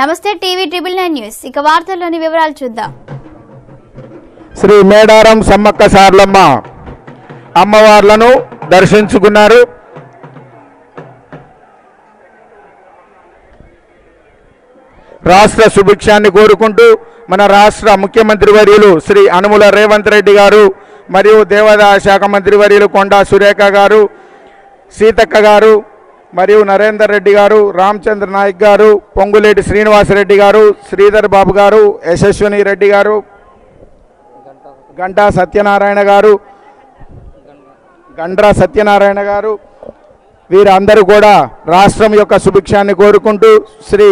నమస్తే TV triple nine news. ఇక వార్తల్లోని వివరాలు చూద్దాం. శ్రీ మేడారం సమ్మక్క సార్లమ్మ అమ్మవార్లను దర్శించుకున్నారు. రాష్ట్ర సుభిక్షాన్ని కోరుకుంటూ మన రాష్ట్ర ముఖ్యమంత్రి వర్యులు శ్రీ అనుముల రేవంత్ రెడ్డి గారు మరియు దేవాదాయ శాఖ మంత్రి వర్యులు కొండా సురేఖ గారు సీతక్క గారు మరియు నరేందర్ రెడ్డి గారు రామచంద్ర నాయక్ గారు పొంగులేటి శ్రీనివాసరెడ్డి గారు శ్రీధర్ బాబు గారు యశస్విని రెడ్డి గారు గంటా సత్యనారాయణ గారు గండ్రా సత్యనారాయణ గారు వీరందరూ కూడా రాష్ట్రం యొక్క సుభిక్షాన్ని కోరుకుంటూ శ్రీ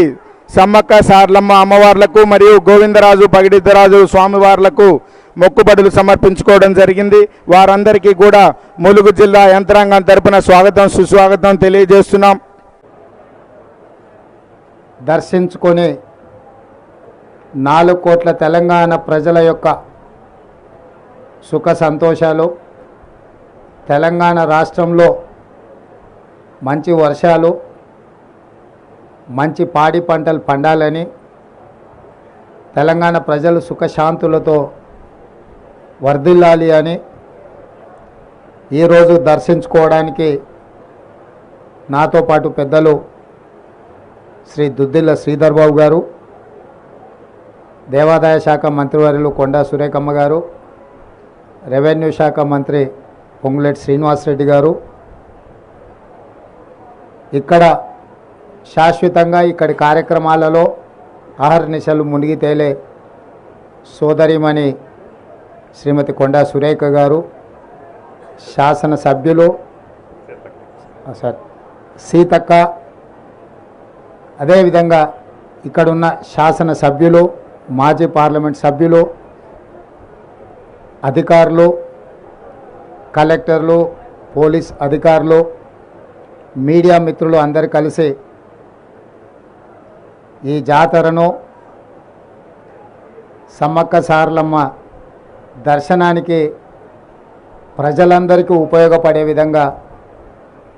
సమ్మక్క సార్లమ్మ అమ్మవార్లకు మరియు గోవిందరాజు పగిడిద్దరాజు స్వామివార్లకు మొక్కుబడులు సమర్పించుకోవడం జరిగింది. వారందరికీ కూడా ములుగు జిల్లా యంత్రాంగం తరపున స్వాగతం సుస్వాగతం తెలియజేస్తున్నాం. దర్శించుకొని నాలుగు కోట్ల తెలంగాణ ప్రజల యొక్క సుఖ సంతోషాలు తెలంగాణ రాష్ట్రంలో మంచి వర్షాలు మంచి పాడి పంటలు పండాలని తెలంగాణ ప్రజలు సుఖశాంతులతో వర్ధిల్లాలి అని ఈరోజు దర్శించుకోవడానికి నాతో పాటు పెద్దలు శ్రీ దుద్దిల్ల శ్రీధర్ బాబు గారు దేవాదాయ శాఖ మంత్రివర్యులు కొండా సురేఖమ్మ గారు రెవెన్యూ శాఖ మంత్రి పొంగులేటి శ్రీనివాసరెడ్డి గారు. ఇక్కడ శాశ్వతంగా ఇక్కడి కార్యక్రమాలలో ఆహర్నిశలు మునిగి తేలే సోదరిమణి శ్రీమతి కొండా సురేఖ గారు శాసనసభ్యులు సార్ సీతక్క అదేవిధంగా ఇక్కడున్న శాసనసభ్యులు మాజీ పార్లమెంట్ సభ్యులు అధికారులు కలెక్టర్లు పోలీస్ అధికారులు మీడియా మిత్రులు అందరు కలిసి ఈ జాతరను సమ్మక్క సారలమ్మ దర్శనానికి ప్రజలందరికీ ఉపయోగపడే విధంగా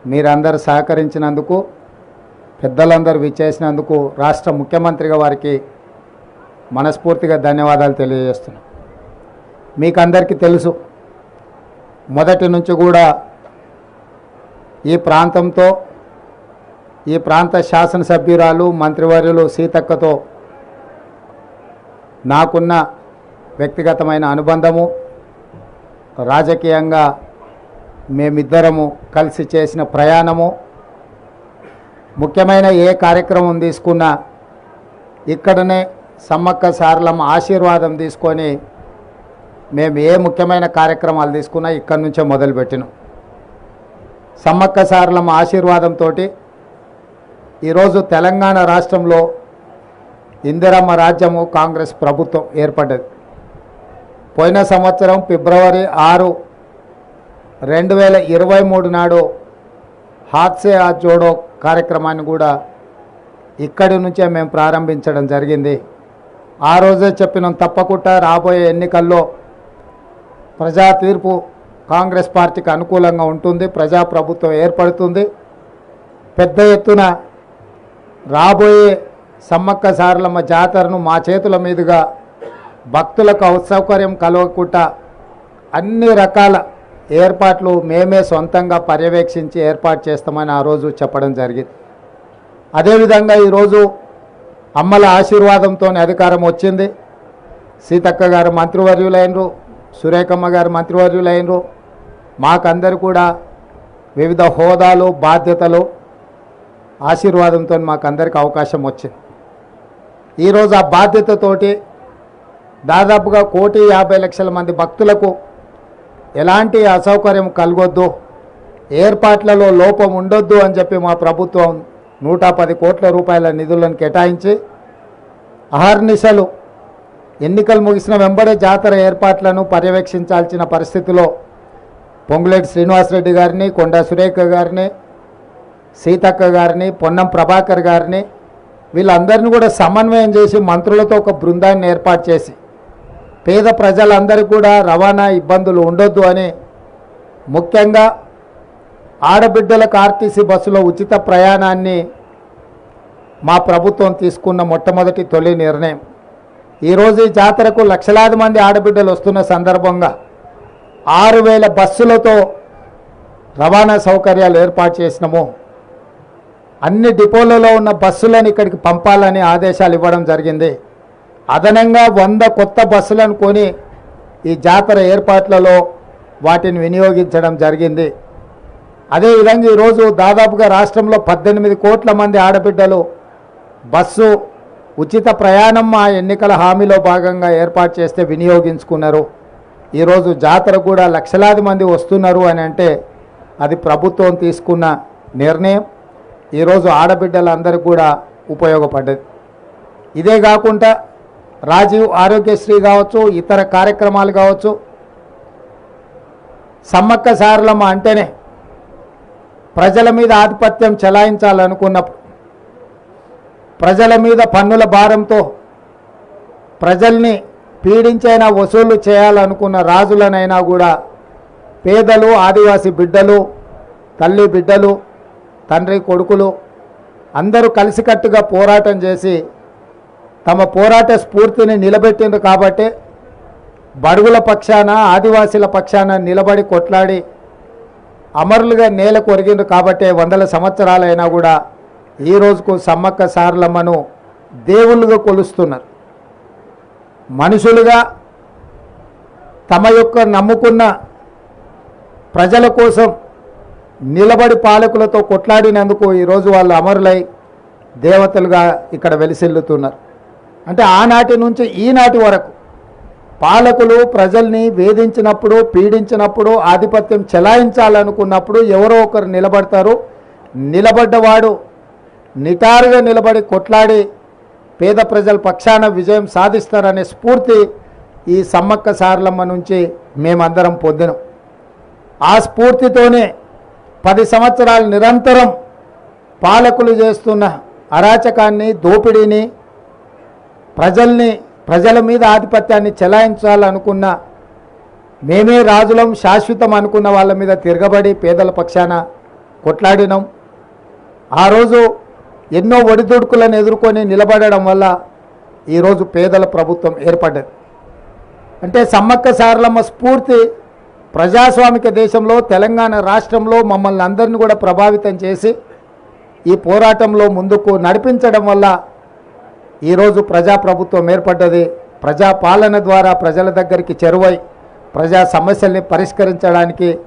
మీరందరూ సహకరించినందుకు పెద్దలందరూ విచ్చేసినందుకు రాష్ట్ర ముఖ్యమంత్రిగా వారికి మనస్ఫూర్తిగా ధన్యవాదాలు తెలియజేస్తున్నాం. మీకు అందరికీ తెలుసు మొదటి నుంచి కూడా ఈ ప్రాంతంతో ఈ ప్రాంత శాసనసభ్యురాలు మంత్రివర్యులు సీతక్కతో నాకున్న వ్యక్తిగతమైన అనుబంధము రాజకీయంగా మేమిద్దరము కలిసి చేసిన ప్రయాణము ముఖ్యమైన ఏ కార్యక్రమం తీసుకున్నా ఇక్కడనే సమ్మక్క సారలమ్మ ఆశీర్వాదం తీసుకొని మేము ఏ ముఖ్యమైన కార్యక్రమాలు తీసుకున్నా ఇక్కడి నుంచే మొదలుపెట్టినాం. సమ్మక్క సారలమ్మ ఆశీర్వాదంతో ఈరోజు తెలంగాణ రాష్ట్రంలో ఇందిరమ్మ రాజ్యము కాంగ్రెస్ ప్రభుత్వం ఏర్పడ్డది. పోయిన సంవత్సరం ఫిబ్రవరి ఆరు రెండు వేల ఇరవై మూడు నాడు హాత్సే ఆ జోడో కార్యక్రమాన్ని కూడా ఇక్కడి నుంచే మేము ప్రారంభించడం జరిగింది. ఆ రోజే చెప్పినాం తప్పకుండా రాబోయే ఎన్నికల్లో ప్రజా తీర్పు కాంగ్రెస్ పార్టీకి అనుకూలంగా ఉంటుంది ప్రజాప్రభుత్వం ఏర్పడుతుంది. పెద్ద ఎత్తున రాబోయే సమ్మక్క సారలమ్మ జాతరను మా చేతుల మీదుగా భక్తులకు అసౌకర్యం కలగకుండా అన్ని రకాల ఏర్పాట్లు మేమే సొంతంగా పర్యవేక్షించి ఏర్పాటు చేస్తామని ఆ రోజు చెప్పడం జరిగింది. అదేవిధంగా ఈరోజు అమ్మల ఆశీర్వాదంతో అధికారం వచ్చింది. సీతక్క గారు మంత్రివర్యులైనరు సురేఖమ్మ గారు మంత్రివర్యులైనరు మాకందరు కూడా వివిధ హోదాలు బాధ్యతలు ఆశీర్వాదంతో మాకందరికి అవకాశం వచ్చింది. ఈరోజు ఆ బాధ్యతతోటి దాదాపుగా కోటి యాభై లక్షల మంది భక్తులకు ఎలాంటి అసౌకర్యం కలగొద్దు ఏర్పాట్లలో లోపం ఉండొద్దు అని చెప్పి మా ప్రభుత్వం నూట పది కోట్ల రూపాయల నిధులను కేటాయించి అహర్నిశలు ఎన్నికలు ముగిసిన వెంబడే జాతర ఏర్పాట్లను పర్యవేక్షించాల్సిన పరిస్థితిలో పొంగులేటి శ్రీనివాసరెడ్డి గారిని కొండా సురేఖ గారిని సీతక్క గారిని పొన్నం ప్రభాకర్ గారిని వీళ్ళందరినీ కూడా సమన్వయం చేసి మంత్రులతో ఒక బృందాన్ని ఏర్పాటు చేసి పేద ప్రజలందరూ కూడా రవాణా ఇబ్బందులు ఉండొద్దు అని ముఖ్యంగా ఆడబిడ్డలకు ఆర్టీసీ బస్సులో ఉచిత ప్రయాణాన్ని మా ప్రభుత్వం తీసుకున్న మొట్టమొదటి తొలి నిర్ణయం. ఈరోజు ఈ జాతరకు లక్షలాది మంది ఆడబిడ్డలు వస్తున్న సందర్భంగా ఆరు వేల బస్సులతో రవాణా సౌకర్యాలు ఏర్పాటు చేసినాము. అన్ని డిపోలలో ఉన్న బస్సులను ఇక్కడికి పంపాలని ఆదేశాలు ఇవ్వడం జరిగింది. అదనంగా వంద కొత్త బస్సులను కొని ఈ జాతర ఏర్పాట్లలో వాటిని వినియోగించడం జరిగింది. అదేవిధంగా ఈరోజు దాదాపుగా రాష్ట్రంలో పద్దెనిమిది కోట్ల మంది ఆడబిడ్డలు బస్సు ఉచిత ప్రయాణం మా ఎన్నికల హామీలో భాగంగా ఏర్పాటు చేస్తే వినియోగించుకున్నారు. ఈరోజు జాతర కూడా లక్షలాది మంది వస్తున్నారు అని అంటే అది ప్రభుత్వం తీసుకున్న నిర్ణయం. ఈరోజు ఆడబిడ్డలందరికీ కూడా ఉపయోగపడ్డది. ఇదే కాకుండా రాజీవ్ ఆరోగ్యశ్రీ కావచ్చు ఇతర కార్యక్రమాలు కావచ్చు సమ్మక్క సారలమ్మ అంటేనే ప్రజల మీద ఆధిపత్యం చెలాయించాలనుకున్నప్పుడు ప్రజల మీద పన్నుల భారంతో ప్రజల్ని పీడించైనా వసూలు చేయాలనుకున్న రాజులనైనా కూడా పేదలు ఆదివాసీ బిడ్డలు తల్లి బిడ్డలు తండ్రి కొడుకులు అందరూ కలిసికట్టుగా పోరాటం చేసి తమ పోరాట స్ఫూర్తిని నిలబెట్టింది కాబట్టి బడుగుల పక్షాన ఆదివాసీల పక్షాన నిలబడి కొట్లాడి అమరులుగా నేల కొరిగింది కాబట్టే వందల సంవత్సరాలైనా కూడా ఈ రోజుకు సమ్మక్క సారలమ్మను దేవుళ్ళుగా కొలుస్తున్నారు. మనుషులుగా తమ యొక్క నమ్ముకున్న ప్రజల కోసం నిలబడి పాలకులతో కొట్లాడినందుకు ఈరోజు వాళ్ళు అమరులై దేవతలుగా ఇక్కడ వెలిసిల్లుతున్నారు. అంటే ఆనాటి నుంచి ఈనాటి వరకు పాలకులు ప్రజల్ని వేధించినప్పుడు పీడించినప్పుడు ఆధిపత్యం చెలాయించాలనుకున్నప్పుడు ఎవరో ఒకరు నిలబడతారు. నిలబడ్డవాడు నిటారుగా నిలబడి కొట్లాడి పేద ప్రజల పక్షాన విజయం సాధిస్తారనే స్ఫూర్తి ఈ సమ్మక్క సారలమ్మ నుంచి మేమందరం పొందినాం. ఆ స్ఫూర్తితోనే పది సంవత్సరాలు నిరంతరం పాలకులు చేస్తున్న అరాచకాన్ని దోపిడీని ప్రజల్ని ప్రజల మీద ఆధిపత్యాన్ని చెలాయించాలనుకున్న మేమే రాజులం శాశ్వతం అనుకున్న వాళ్ళ మీద తిరగబడి పేదల పక్షాన కొట్లాడినాం. ఆ రోజు ఎన్నో ఒడిదుడుకులను ఎదుర్కొని నిలబడడం వల్ల ఈరోజు పేదల ప్రభుత్వం ఏర్పడ్డది. అంటే సమ్మక్క సారలమ్మ స్ఫూర్తి ప్రజాస్వామిక దేశంలో తెలంగాణ రాష్ట్రంలో మమ్మల్ని అందరిని కూడా ప్రభావితం చేసి ఈ పోరాటంలో ముందుకు నడిపించడం వల్ల ఈరోజు ప్రజాప్రభుత్వం ఏర్పడ్డది. ప్రజా పాలన ద్వారా ప్రజల దగ్గరికి చెరువై ప్రజా సమస్యల్ని పరిష్కరించడానికి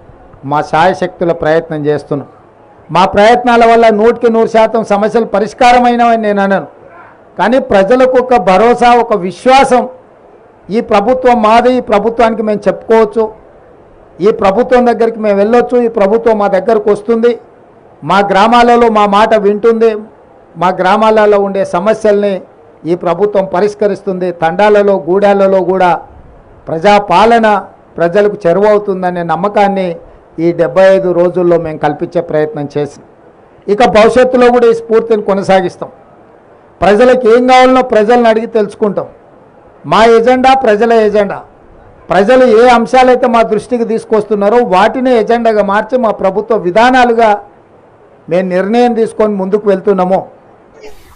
మా శాయశక్తుల ప్రయత్నం చేస్తున్నాం. మా ప్రయత్నాల వల్ల నూటికి నూరు శాతం సమస్యలు పరిష్కారమైనవని నేను అనను. కానీ ప్రజలకు ఒక భరోసా ఒక విశ్వాసం ఈ ప్రభుత్వం మాది ఈ ప్రభుత్వానికి మేము చెప్పుకోవచ్చు. ఈ ప్రభుత్వం దగ్గరికి మేము వెళ్ళొచ్చు ఈ ప్రభుత్వం మా దగ్గరకు వస్తుంది. మా గ్రామాలలో మా మాట వింటుంది. మా గ్రామాలలో ఉండే సమస్యల్ని ఈ ప్రభుత్వం పరిష్కరిస్తుంది. తండాలలో గూడాలలో కూడా ప్రజాపాలన ప్రజలకు చెరువవుతుందనే నమ్మకాన్ని ఈ డెబ్బై ఐదు రోజుల్లో మేము కల్పించే ప్రయత్నం చేసాం ఇక భవిష్యత్తులో కూడా ఈ స్ఫూర్తిని కొనసాగిస్తాం. ప్రజలకు ఏం కావాలనో ప్రజలను అడిగి తెలుసుకుంటాం. మా ఎజెండా ప్రజల ఎజెండా. ప్రజలు ఏ అంశాలైతే మా దృష్టికి తీసుకొస్తున్నారో వాటిని ఎజెండాగా మార్చి మా ప్రభుత్వ విధానాలుగా మేము నిర్ణయం తీసుకొని ముందుకు వెళ్తున్నాము.